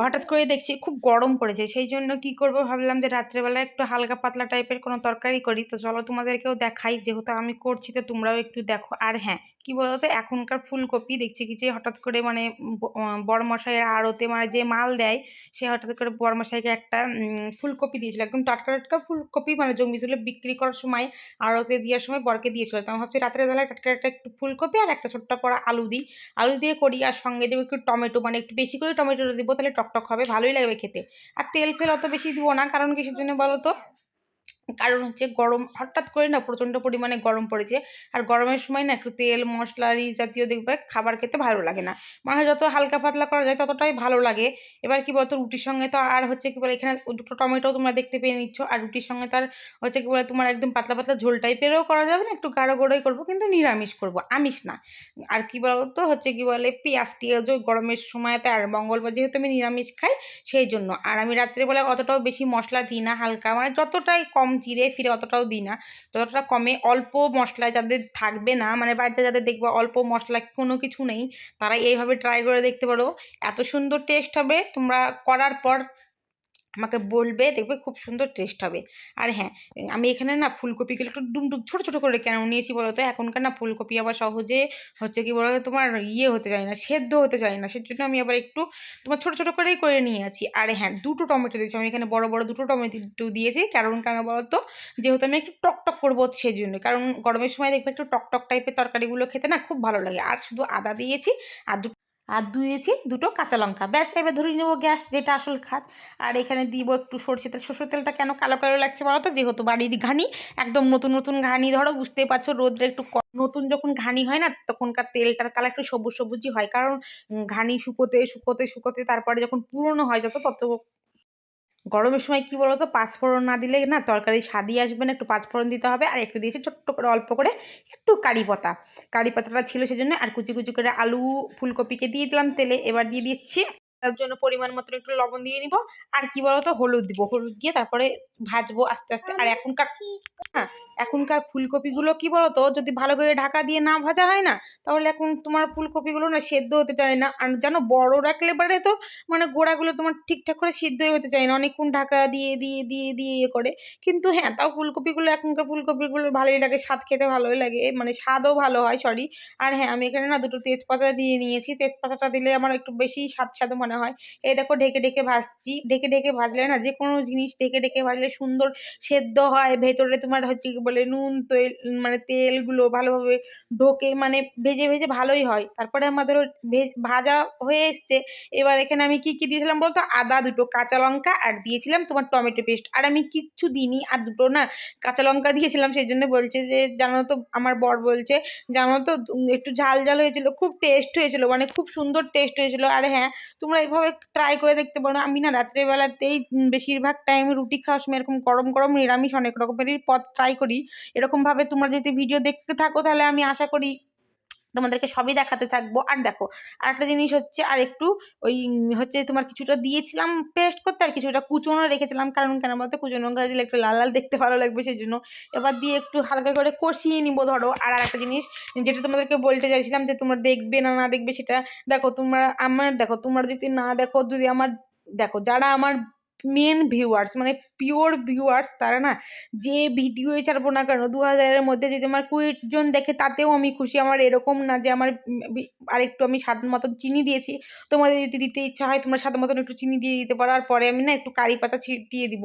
হঠাৎ করে দেখছি খুব গরম পড়েছে, সেই জন্য কি করব ভাবলাম যে রাত্রেবেলা একটু হালকা পাতলা টাইপের কোনো তরকারি করি। তো চলো তোমাদেরকেও দেখাই, যেহেতু আমি করছি তো তোমরাও একটু দেখো। আর হ্যাঁ কি বলতো, এখনকার ফুলকপি দেখছি কি যে হঠাৎ করে মানে বড়মশাইয়ের আড়তে মানে যে মাল দেয়, সে হঠাৎ করে বড়মশাইকে একটা ফুলকপি দিয়েছিল। একদম টাটকা টাটকা ফুলকপি মানে জমি তুলে বিক্রি করার সময় আড়তে দেওয়ার সময় বরকে দিয়েছিল। তো আমি ভাবছি রাত্রে বেলায় টাটকা একটা একটু ফুলকপি আর একটা ছোট্ট পড়া আলু দিই। আলু দিয়ে করি আর সঙ্গে দেবো একটু টমেটো মানে একটু বেশি করে টমেটো দেবো, তাহলে টকটক হবে, ভালোই লাগবে খেতে। আর তেল ফেল অত বেশি দিব না, কারণ কিসের জন্য বলো তো কারণ হচ্ছে গরম, হঠাৎ করে না প্রচণ্ড পরিমাণে গরম পড়েছে। আর গরমের সময় না একটু তেল, মশলা এই জাতীয় দেখবে খাবার খেতে ভালো লাগে না। মানে যত হালকা পাতলা করা যায় ততটাই ভালো লাগে। এবার কি বলতো, রুটির সঙ্গে তো আর হচ্ছে কি বলে এখানে দুটো টমেটো তোমরা দেখতে পেয়ে নিচ্ছ। আর রুটির সঙ্গে তার হচ্ছে কি বলে তোমার একদম পাতলা পাতলা ঝোল টাইপেরও করা যাবে না, একটু গাঢ় গড়োই করব কিন্তু নিরামিষ করব, আমিষ না। আর কি বলতো হচ্ছে কি বলে পেঁয়াজ টিয়াজ ওই গরমের সময়তে আর মঙ্গলবার যেহেতু আমি নিরামিষ খাই, সেই জন্য। আর আমি রাত্রেবেলা অতটাও বেশি মশলা দিই না হালকা মানে যতটাই কম চিড়ে ফিরে অতটাও দিই না। যতটা কমে অল্প মশলা যাদের থাকবে না মানে বাড়িতে যাদের দেখব অল্প মশলা কোনো কিছু নেই, তারা এইভাবে ট্রাই করে দেখতে পারো। এত সুন্দর টেস্ট হবে, তোমরা করার পর আমাকে বলবে, দেখবে খুব সুন্দর টেস্ট হবে। আর হ্যাঁ আমি এখানে না ফুলকপিগুলো একটু ডুমডুম ছোটো ছোটো করে কেন নিয়েছি বলো তো এখনকার না ফুলকপি আবার সহজে হচ্ছে কি বলো তোমার ইয়ে হতে চায় না, সেদ্ধ হতে চায় না। সেজন্য আমি আবার একটু তোমার ছোটো ছোটো করেই করে নিয়ে আছি। আর হ্যাঁ দুটো টমেটো দিয়েছি। আমি এখানে বড় বড় দুটো টমেটো দিয়েছি। কারণ, কেন বলো তো যেহেতু আমি একটু টক টক করব সেই জন্য কারণ গরমের সময় দেখবে একটু টক টক টাইপের তরকারিগুলো খেতে না খুব ভালো লাগে। আর শুধু আদা দিয়েছি, আর দুটো আর ধুয়েছি দুটো কাঁচা লঙ্কা। ব্যাস, এবার ধরে নেব গ্যাস যেটা আসল খাস। আর এখানে দিব একটু সরষে তেল। সরষের তেলটা কেন কালো কালো লাগছে বলো তো? যেহেতু বাড়ির ঘানি, একদম নতুন নতুন ঘানি ধরো, বুঝতেই পারছ রোদ্রে একটু নতুন যখন ঘানি হয় না, তখনকার তেলটার কালার একটু সবুজ সবুজই হয়। কারণ ঘানি শুকোতে শুকোতে শুকোতে তারপরে যখন পুরনো হয়, যত তত গরমের সময় কি বলতো? পাঁচফোড়ন না দিলে না তরকারি স্বাদই আসবে না। একটু পাঁচফোড়ন দিতে হবে আর একটু দিয়েছি ছোট্ট করে, অল্প করে একটু কারি পাতা। কারি পাতাটা ছিল সেজন্য আর কুচি কুচি করে আলু ফুলকপিকে দিয়ে দিলাম তেলে। এবার দিয়ে দিচ্ছি তার জন্য পরিমাণ মতো একটু লবণ দিয়ে নিব। আর কি বলতো? হলুদ দিব। হলুদ দিয়ে তারপরে ভাজবো আস্তে আস্তে। আর এখনকার হ্যাঁ এখনকার ফুলকপিগুলো কি বলতো? যদি ভালো করে ঢাকা দিয়ে না ভাজা হয় না তাহলে এখন তোমার ফুলকপিগুলো না সেদ্ধ হতে চায় না। আর জানো বড় রাখলে পারে তো মানে গোড়াগুলো তোমার ঠিকঠাক করে সিদ্ধই হতে চায় না। অনেকক্ষণ ঢাকা দিয়ে দিয়ে দিয়ে দিয়ে ইয়ে করে। কিন্তু হ্যাঁ তাও ফুলকপিগুলো এখনকার ফুলকপিগুলো ভালোই লাগে। স্বাদ খেতে ভালোই লাগে। মানে স্বাদও ভালো হয় সরি আর হ্যাঁ আমি এখানে না দুটো তেজপাতা দিয়ে নিয়েছি। তেজপাতাটা দিলে আমার একটু বেশি স্বাদ স্বাদ মনে হয়। এই দেখো ঢেকে ঢেকে ভাজছি। ঢেকে ঢেকে ভাজলে না যে কোনো জিনিস ঢেকে ঢেকে ভাজলে সুন্দর সেদ্ধ হয়। ভেতরে তোমার হচ্ছে কি বলে নুন, তেল মানে তেলগুলো ভালোভাবে ঢোকে মানে ভেজে ভেজে ভালোই হয়। তারপরে আমাদের ভাজা হয়ে এসছে। এবার এখানে আমি কি কি দিয়েছিলাম বলতো? আদা দুটো কাঁচা লঙ্কা আর দিয়েছিলাম তোমার টমেটো পেস্ট। আর আমি কিচ্ছু দিইনি। আর দুটো না কাঁচা লঙ্কা দিয়েছিলাম। সেই জন্য বলছে যে, জানো তো, আমার বর বলছে, জানো তো, একটু ঝাল ঝাল হয়েছিল। খুব টেস্ট হয়েছিল। মানে খুব সুন্দর টেস্ট হয়েছিল। আর হ্যাঁ তোমরা এইভাবে ট্রাই করে দেখতে পারো। আমি না রাত্রেবেলাতেই বেশিরভাগ টাইম রুটি খাওয়ার সময় এরকম গরম গরম নিরামিষ অনেক রকমেরই পদ ট্রাই করি। এরকমভাবে তোমরা যদি ভিডিও দেখতে থাকো তাহলে আমি আশা করি তোমাদেরকে সবই দেখাতে থাকব। আর দেখো আর একটা জিনিস হচ্ছে, আর একটু ওই হচ্ছে তোমার কিছুটা দিয়েছিলাম পেস্ট করতে, আর কিছুটা কুচোনো রেখেছিলাম। কারণ কেন বলতে? কুচোনো দিলে একটু লাল লাল দেখতে ভালো লাগবে সেই জন্য এবার দিয়ে একটু হালকা করে কষিয়ে নিবো, ধরো। আর একটা জিনিস, যেটা তোমাদেরকে বলতে চাইছিলাম যে তোমরা দেখবে না না দেখবে, সেটা দেখো, তোমরা আমার, দেখো, তোমরা যদি না দেখো, যদি আমার, দেখো, যারা আমার মেন ভিউয়ার্স মানে পিওর ভিউয়ার্স তারা না যে ভিডিওই ছাড়বো না কেন দু হাজারের মধ্যে যদি আমার কুড়ি জন দেখে তাতেও আমি খুশি। আমার এরকম না যে আমার উম, বি- আর একটু আমি স্বাদ মতন চিনি দিয়েছি। তোমাদের যদি দিতে ইচ্ছা হয় তোমরা স্বাদ মতন একটু চিনি দিয়ে দিতে পারো। আর পরে আমি না একটু কারি পাতা ছিটিয়ে দিব।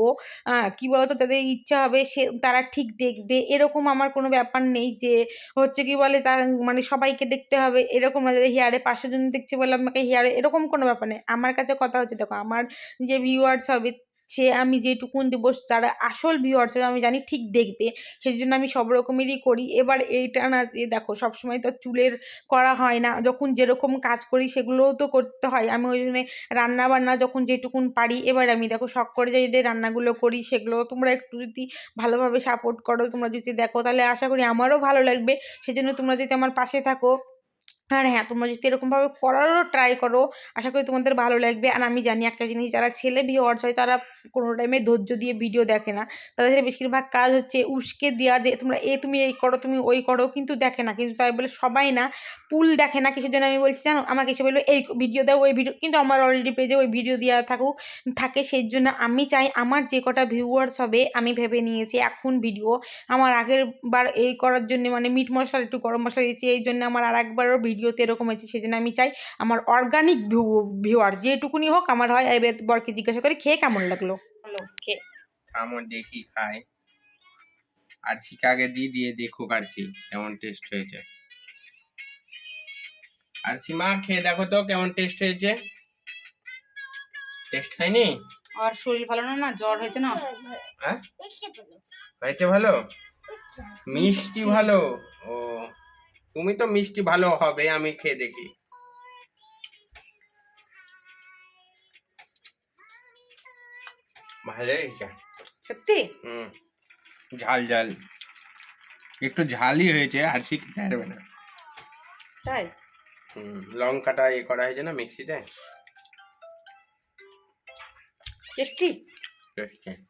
কি বলতো? তাদের ইচ্ছা হবে সে তারা ঠিক দেখবে। এরকম আমার কোনো ব্যাপার নেই যে হচ্ছে কি বলে তার মানে সবাইকে দেখতে হবে। এরকম না যে হেয়ারে পাঁচশো জন দেখছে বলে আমাকে হেয়ারে এরকম কোনো ব্যাপার নেই। আমার কাছে কথা হচ্ছে দেখো আমার যে ভিউয়ার্স হবে সে আমি যেটুকুন দেবো, তারা আসল ভিউয়ার্স আমি জানি ঠিক দেখবে। সেই জন্য আমি সব রকমেরই করি। এবার এইটা না যে দেখো, সবসময় তো চুলের করা হয় না। যখন যেরকম কাজ করি, সেগুলোও তো করতে হয়। আমি ওই জন্য রান্না বান্না যখন যেটুকুন পারি, এবার আমি দেখো, শখ করে যে রান্নাগুলো করি সেগুলো তোমরা একটু যদি ভালোভাবে সাপোর্ট করো, তোমরা যদি দেখো, তাহলে আশা করি আমারও ভালো লাগবে। সেজন্য তোমরা যদি আমার পাশে থাকো। আর হ্যাঁ তোমরা যদি এরকমভাবে করারও ট্রাই করো, আশা করি তোমাদের ভালো লাগবে। আর আমি জানি একটা জিনিস, যারা ছেলে ভিওয়ার্স হয়, তারা কোনো টাইমে ধৈর্য দিয়ে ভিডিও দেখে না। তাদের বেশিরভাগ কাজ হচ্ছে উস্কে দেওয়া যে, তোমরা এ তুমি এই করো, তুমি ওই করো, কিন্তু দেখে না। কিন্তু তাই বলে সবাই না, পুল দেখে না। কিছুর জন্য আমি বলছি, জানো, আমাকে এসে বলল, এই ভিডিও দাও, ওই ভিডিও কিন্তু আমার অলরেডি পেজে ওই ভিডিও দেওয়া থাকুক, থাকে সেই জন্য আমি চাই আমার যে কটা ভিউয়ার্স হবে, আমি ভেবে নিয়েছি এখন ভিডিও আমার আগের বার এই করার জন্য মানে মিট মশলা, একটু গরম মশলা দিয়েছি, এই জন্য আমার আর একবারও ভিডিওতে এরকম হয়েছে সেই জন্য আমি চাই আমার অর্গানিক ভিউ ভিউয়ার যেটুকুনি হোক আমার হয় এবার বরকে জিজ্ঞাসা করে খেয়ে কেমন লাগল? হলো খেয়ে। আমার দেখি খাই। আর শিকাকে দিয়ে দিয়ে দেখুক আর সি কেমন টেস্ট হয়েছে। আর সীমা খেয়ে দেখো তো কেমন টেস্ট হয়েছে। টেস্ট হয়নি? আর শরীর ভালো না না জ্বর হয়েছে না? হ্যাঁ? হয়েছে ভালো? মিষ্টি ভালো? ও তুমি তো মিষ্টি ভালো হবে আমি খেয়ে দেখি। ভালো সত্যি? হুম। ঝাল ঝাল। একটু ঝালই হয়েছে আর সে খেতে পারবে না। তাই? হুম লঙ্কাটা এ করা হয়েছে না মিক্সিতে? টেস্টি? টেস্টি।